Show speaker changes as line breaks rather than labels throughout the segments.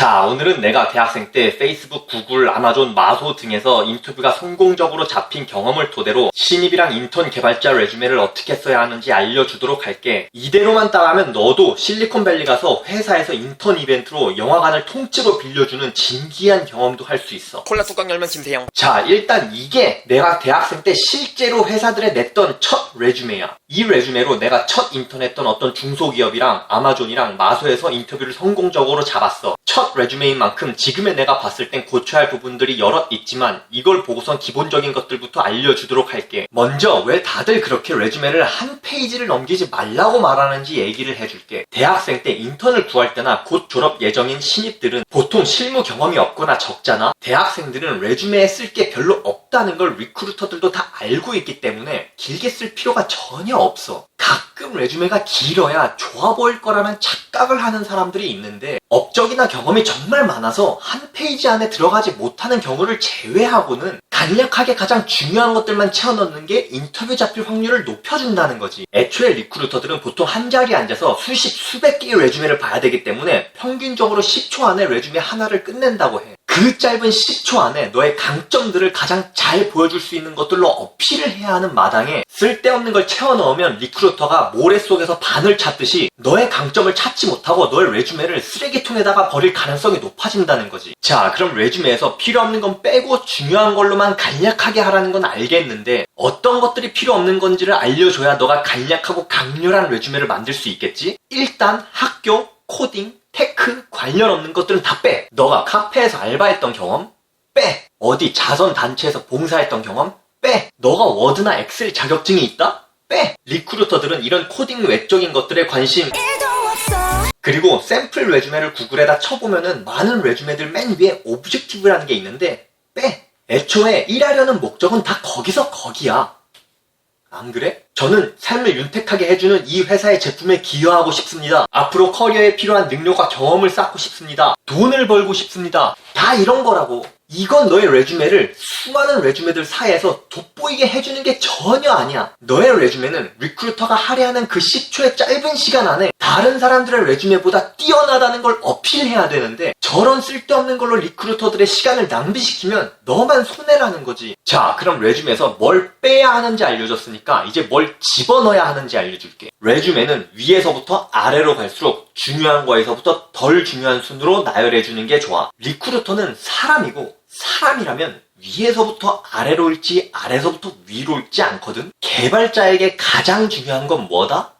자, 오늘은 내가 대학생 때 페이스북, 구글, 아마존, 마소 등에서 인터뷰가 성공적으로 잡힌 경험을 토대로 신입이랑 인턴 개발자 레주메를 어떻게 써야 하는지 알려주도록 할게. 이대로만 따라하면 너도 실리콘밸리 가서 회사에서 인턴 이벤트로 영화관을 통째로 빌려주는 진기한 경험도 할 수 있어.
콜라 뚜껑 열면 김세영.
자, 일단 이게 내가 대학생 때 실제로 회사들에 냈던 첫 레주메야. 이 레주메로 내가 첫 인턴했던 어떤 중소기업이랑 아마존이랑 마소에서 인터뷰를 성공적으로 잡았어. 첫 레주메인 만큼 지금의 내가 봤을 땐 고쳐야 할 부분들이 여럿 있지만 이걸 보고선 기본적인 것들부터 알려주도록 할게. 먼저 왜 다들 그렇게 레주메를 한 페이지를 넘기지 말라고 말하는지 얘기를 해줄게. 대학생 때 인턴을 구할 때나 곧 졸업 예정인 신입들은 보통 실무 경험이 없거나 적잖아. 대학생들은 레주메에 쓸 게 별로 없다는 걸 리크루터들도 다 알고 있기 때문에 길게 쓸 필요가 전혀 없어. 가끔 레주메가 길어야 좋아 보일 거라는 착각을 하는 사람들이 있는데 업적이나 경험이 정말 많아서 한 페이지 안에 들어가지 못하는 경우를 제외하고는 간략하게 가장 중요한 것들만 채워넣는 게 인터뷰 잡힐 확률을 높여준다는 거지. 애초에 리크루터들은 보통 한 자리에 앉아서 수십, 수백 개의 레주메를 봐야 되기 때문에 평균적으로 10초 안에 레주메 하나를 끝낸다고 해. 그 짧은 10초 안에 너의 강점들을 가장 잘 보여줄 수 있는 것들로 어필을 해야 하는 마당에 쓸데없는 걸 채워 넣으면 리크루터가 모래 속에서 바늘 찾듯이 너의 강점을 찾지 못하고 너의 레주메를 쓰레기통에다가 버릴 가능성이 높아진다는 거지. 자, 그럼 레주메에서 필요 없는 건 빼고 중요한 걸로만 간략하게 하라는 건 알겠는데 어떤 것들이 필요 없는 건지를 알려줘야 너가 간략하고 강렬한 레주메를 만들 수 있겠지? 일단 학교, 코딩, 테크 관련 없는 것들은 다 빼. 너가 카페에서 알바했던 경험? 빼. 어디 자선 단체에서 봉사했던 경험? 빼. 너가 워드나 엑셀 자격증이 있다? 빼. 리크루터들은 이런 코딩 외적인 것들에 관심 그리고 샘플 레주메를 구글에다 쳐보면은 많은 레주메들 맨 위에 오브젝티브라는 게 있는데 빼. 애초에 일하려는 목적은 다 거기서 거기야. 안 그래? 저는 삶을 윤택하게 해주는 이 회사의 제품에 기여하고 싶습니다. 앞으로 커리어에 필요한 능력과 경험을 쌓고 싶습니다. 돈을 벌고 싶습니다. 다 이런 거라고. 이건 너의 레주메를 수많은 레주메들 사이에서 돋보이게 해주는 게 전혀 아니야. 너의 레주메는 리크루터가 할애하는 그 10초의 짧은 시간 안에 다른 사람들의 레주메보다 뛰어나다는 걸 어필해야 되는데 저런 쓸데없는 걸로 리크루터들의 시간을 낭비시키면 너만 손해라는 거지. 자, 그럼 레주메에서 뭘 빼야 하는지 알려줬으니까 이제 뭘 집어넣어야 하는지 알려줄게. 레주메는 위에서부터 아래로 갈수록 중요한 거에서부터 덜 중요한 순으로 나열해주는 게 좋아. 리크루터는 사람이고 사람이라면 위에서부터 아래로 읽지 아래서부터 위로 읽지 않거든. 개발자에게 가장 중요한 건 뭐다?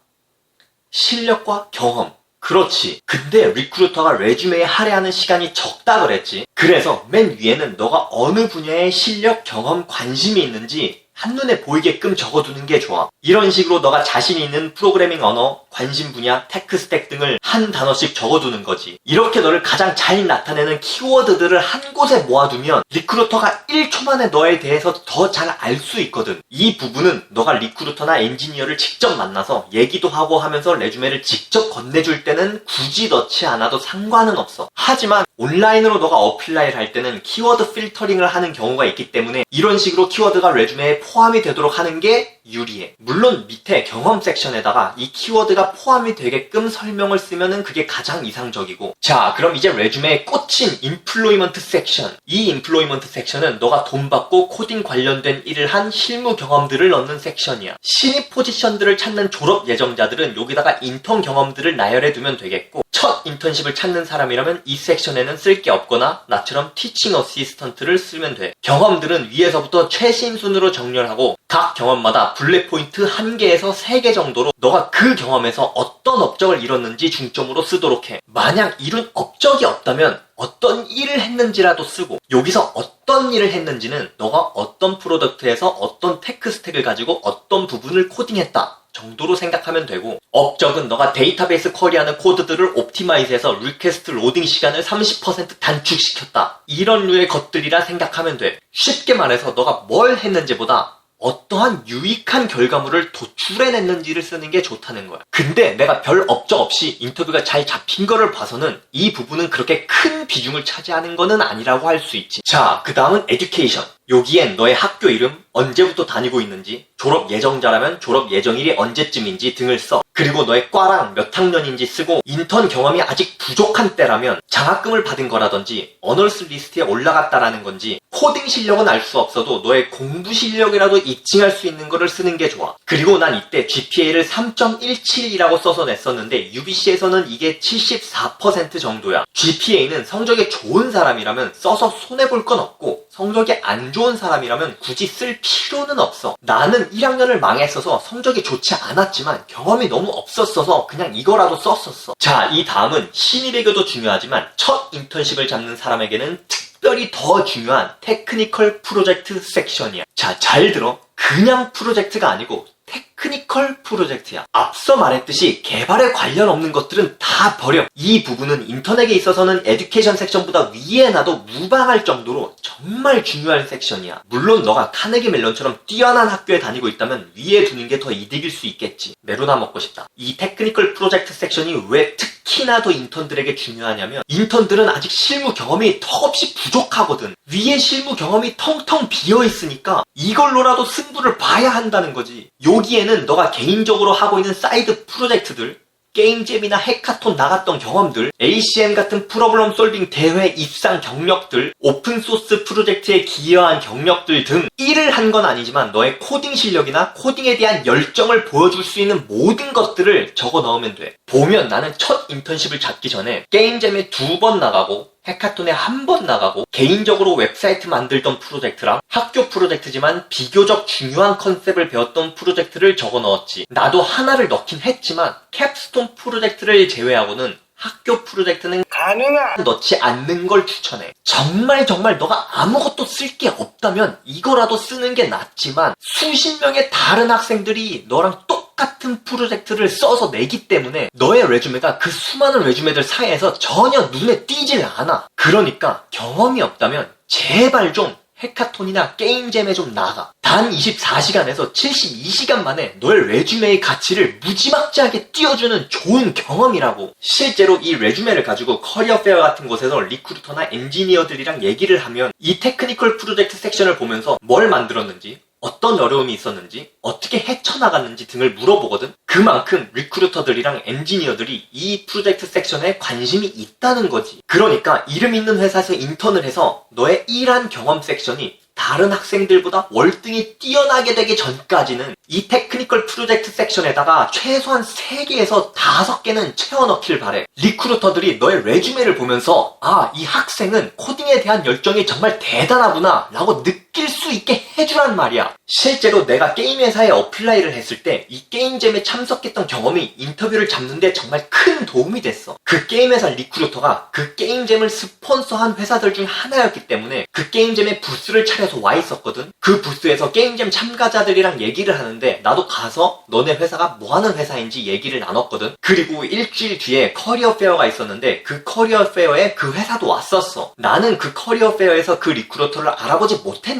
실력과 경험. 그렇지. 근데 리크루터가 레주메에 할애하는 시간이 적다 그랬지. 그래서 맨 위에는 너가 어느 분야에 실력, 경험, 관심이 있는지 한눈에 보이게끔 적어두는 게 좋아. 이런 식으로 너가 자신 있는 프로그래밍 언어, 관심 분야, 테크 스택 등을 한 단어씩 적어두는 거지. 이렇게 너를 가장 잘 나타내는 키워드들을 한 곳에 모아두면 리크루터가 1초 만에 너에 대해서 더 잘 알 수 있거든. 이 부분은 너가 리크루터나 엔지니어를 직접 만나서 얘기도 하고 하면서 레주메를 직접 건네줄 때는 굳이 넣지 않아도 상관은 없어. 하지만 온라인으로 너가 어필라이를 할 때는 키워드 필터링을 하는 경우가 있기 때문에 이런 식으로 키워드가 레주메에 포함이 되도록 하는 게 유리해. 물론 밑에 경험 섹션에다가 이 키워드가 포함이 되게끔 설명을 쓰면은 그게 가장 이상적이고. 자, 그럼 이제 레주메의 꽃인 인플로이먼트 섹션. 이 인플로이먼트 섹션은 너가 돈 받고 코딩 관련된 일을 한 실무 경험들을 넣는 섹션이야. 신입 포지션들을 찾는 졸업 예정자들은 여기다가 인턴 경험들을 나열해 두면 되겠고 첫 인턴십을 찾는 사람이라면 이 섹션에는 쓸 게 없거나 나처럼 티칭 어시스턴트를 쓰면 돼. 경험들은 위에서부터 최신 순으로 정렬하고 각 경험마다 블랙 포인트 1개에서 3개 정도로 너가 그 경험에서 어떤 업적을 이뤘는지 중점으로 쓰도록 해. 만약 이룬 업적이 없다면 어떤 일을 했는지라도 쓰고 여기서 어떤 일을 했는지는 너가 어떤 프로덕트에서 어떤 테크 스택을 가지고 어떤 부분을 코딩했다 정도로 생각하면 되고 업적은 너가 데이터베이스 쿼리하는 코드들을 옵티마이즈해서 리퀘스트 로딩 시간을 30% 단축시켰다 이런 류의 것들이라 생각하면 돼 쉽게 말해서 너가 뭘 했는지보다 어떠한 유익한 결과물을 도출해냈는지를 쓰는 게 좋다는 거야. 근데 내가 별 업적 없이 인터뷰가 잘 잡힌 거를 봐서는 이 부분은 그렇게 큰 비중을 차지하는 거는 아니라고 할 수 있지. 자, 그 다음은 에듀케이션. 여기엔 너의 학교 이름, 언제부터 다니고 있는지, 졸업 예정자라면 졸업 예정일이 언제쯤인지 등을 써. 그리고 너의 과랑 몇 학년인지 쓰고 인턴 경험이 아직 부족한 때라면 장학금을 받은 거라든지 어널스 리스트에 올라갔다라는 건지 코딩 실력은 알 수 없어도 너의 공부 실력이라도 입증할 수 있는 거를 쓰는 게 좋아. 그리고 난 이때 GPA를 3.17이라고 써서 냈었는데 UBC에서는 이게 74% 정도야. GPA는 성적이 좋은 사람이라면 써서 손해볼 건 없고 성적이 안 좋은 사람이라면 굳이 쓸 필요는 없어. 나는 1학년을 망했어서 성적이 좋지 않았지만 경험이 너무 없었어서 그냥 이거라도 썼었어. 자, 이 다음은 신입에게도 중요하지만 첫 인턴십을 잡는 사람에게는 특별히 더 중요한 테크니컬 프로젝트 섹션이야. 자, 잘 들어. 그냥 프로젝트가 아니고 테크 니컬 프로젝트야. 앞서 말했듯이 개발에 관련 없는 것들은 다 버려. 이 부분은 인턴에게 있어서는 에듀케이션 섹션보다 위에 놔도 무방할 정도로 정말 중요한 섹션이야. 물론 너가 카네기 멜론처럼 뛰어난 학교에 다니고 있다면 위에 두는 게 더 이득일 수 있겠지. 메로나 먹고 싶다. 이 테크니컬 프로젝트 섹션이 왜 특히나 더 인턴들에게 중요하냐면 인턴들은 아직 실무 경험이 턱없이 부족하거든. 위에 실무 경험이 텅텅 비어 있으니까 이걸로라도 승부를 봐야 한다는 거지. 여기에는 너가 개인적으로 하고 있는 사이드 프로젝트들, 게임잼이나 해카톤 나갔던 경험들, ACM 같은 프로블럼 솔빙 대회 입상 경력들, 오픈소스 프로젝트에 기여한 경력들 등 일을 한 건 아니지만 너의 코딩 실력이나 코딩에 대한 열정을 보여줄 수 있는 모든 것들을 적어 넣으면 돼. 보면 나는 첫 인턴십을 잡기 전에 게임잼에 두 번 나가고 해카톤에 한 번 나가고 개인적으로 웹사이트 만들던 프로젝트랑 학교 프로젝트지만 비교적 중요한 컨셉을 배웠던 프로젝트를 적어 넣었지. 나도 하나를 넣긴 했지만 캡스톤 프로젝트를 제외하고는 학교 프로젝트는 가능한 넣지 않는 걸 추천해. 정말 정말 너가 아무것도 쓸 게 없다면 이거라도 쓰는 게 낫지만 수십 명의 다른 학생들이 너랑 똑 같은 프로젝트를 써서 내기 때문에 너의 레주메가 그 수많은 레주메들 사이에서 전혀 눈에 띄질 않아. 그러니까 경험이 없다면 제발 좀 해카톤이나 게임잼에 좀 나가. 단 24시간에서 72시간 만에 너의 레주메의 가치를 무지막지하게 띄워주는 좋은 경험이라고. 실제로 이 레주메를 가지고 커리어 페어 같은 곳에서 리크루터나 엔지니어들이랑 얘기를 하면 이 테크니컬 프로젝트 섹션을 보면서 뭘 만들었는지, 어떤 어려움이 있었는지, 어떻게 헤쳐나갔는지 등을 물어보거든? 그만큼 리크루터들이랑 엔지니어들이 이 프로젝트 섹션에 관심이 있다는 거지. 그러니까 이름 있는 회사에서 인턴을 해서 너의 일한 경험 섹션이 다른 학생들보다 월등히 뛰어나게 되기 전까지는 이 테크니컬 프로젝트 섹션에다가 최소한 3개에서 5개는 채워넣길 바래. 리크루터들이 너의 레주메를 보면서 아, 이 학생은 코딩에 대한 열정이 정말 대단하구나 라고 느낄 수 있게 해주란 말이야. 실제로 내가 게임 회사에 어플라이를 했을 때 이 게임잼에 참석했던 경험이 인터뷰를 잡는데 정말 큰 도움이 됐어. 그 게임 회사 리크루터가 그 게임잼을 스폰서한 회사들 중 하나였기 때문에 그 게임잼에 부스를 차려서 와 있었거든. 그 부스에서 게임잼 참가자들이랑 얘기를 하는데 나도 가서 너네 회사가 뭐 하는 회사인지 얘기를 나눴거든. 그리고 일주일 뒤에 커리어 페어가 있었는데 그 커리어 페어에 그 회사도 왔었어. 나는 그 커리어 페어에서 그 리크루터를 알아보지 못했는데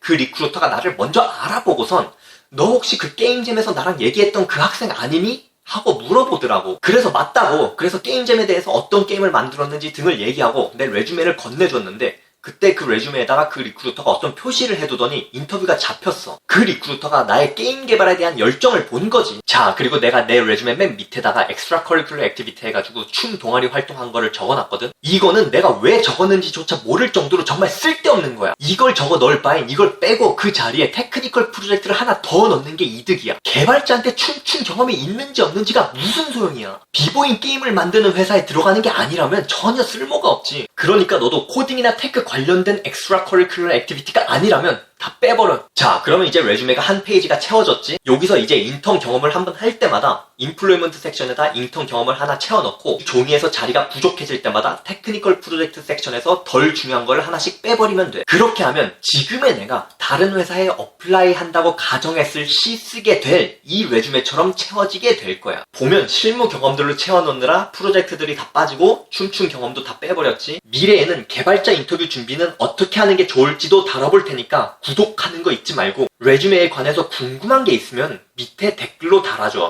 그 리크루터가 나를 먼저 알아보고선 너 혹시 그 게임잼에서 나랑 얘기했던 그 학생 아니니? 하고 물어보더라고. 그래서 맞다고. 그래서 게임잼에 대해서 어떤 게임을 만들었는지 등을 얘기하고 내 레주메를 건네줬는데 그때 그 레주메에다가 그 리크루터가 어떤 표시를 해두더니 인터뷰가 잡혔어. 그 리크루터가 나의 게임 개발에 대한 열정을 본 거지. 자, 그리고 내가 내 레주메 맨 밑에다가 엑스트라 커리큘러 액티비티 해가지고 춤 동아리 활동한 거를 적어놨거든? 이거는 내가 왜 적었는지조차 모를 정도로 정말 쓸데없는 거야. 이걸 적어 넣을 바엔 이걸 빼고 그 자리에 테크니컬 프로젝트를 하나 더 넣는 게 이득이야. 개발자한테 춤춘 경험이 있는지 없는지가 무슨 소용이야. 비보잉 게임을 만드는 회사에 들어가는 게 아니라면 전혀 쓸모가 없지. 그러니까 너도 코딩이나 테크 관련된 엑스트라 커리큘러 액티비티가 아니라면 다 빼버려. 자, 그러면 이제 레주메가 한 페이지가 채워졌지? 여기서 이제 인턴 경험을 한번 할 때마다 인플로이먼트 섹션에다 인턴 경험을 하나 채워넣고 종이에서 자리가 부족해질 때마다 테크니컬 프로젝트 섹션에서 덜 중요한 걸 하나씩 빼버리면 돼. 그렇게 하면 지금의 내가 다른 회사에 어플라이 한다고 가정했을 시 쓰게 될 이 레주메처럼 채워지게 될 거야. 보면 실무 경험들로 채워넣느라 프로젝트들이 다 빠지고 춤춘 경험도 다 빼버렸지. 미래에는 개발자 인터뷰 준비는 어떻게 하는 게 좋을지도 다뤄볼 테니까 구독하는 거 잊지 말고 레주메에 관해서 궁금한 게 있으면 밑에 댓글로 달아줘.